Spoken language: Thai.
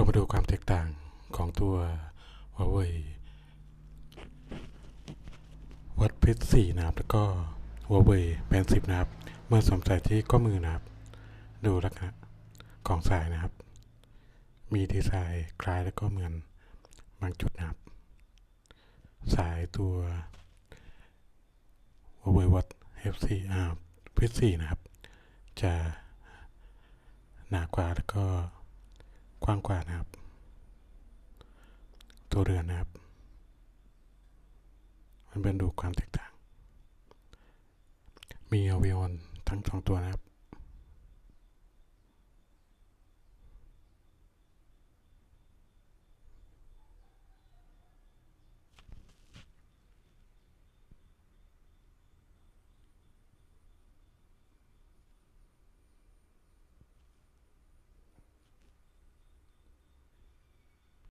เรามาดูความแตกต่างของตัว Huawei วัดเพชรสี่นะครับ แล้วก็ Huawei Band 10นะครับ เมื่อสวมใส่ที่ข้อมือนะครับ ดูลักษณะของสายนะครับ มีดีไซน์คล้ายแล้วก็เหมือนบางจุดนะครับ สายตัว Huawei Watch F4 อ่าเพชร4นะครับ จะหนากว่าแล้วก็ ว้างกว่านะครับ ตัวเรือนนะครับ มันเป็นดูความแตกต่าง มีอวิออนทั้งสองตัวนะครับ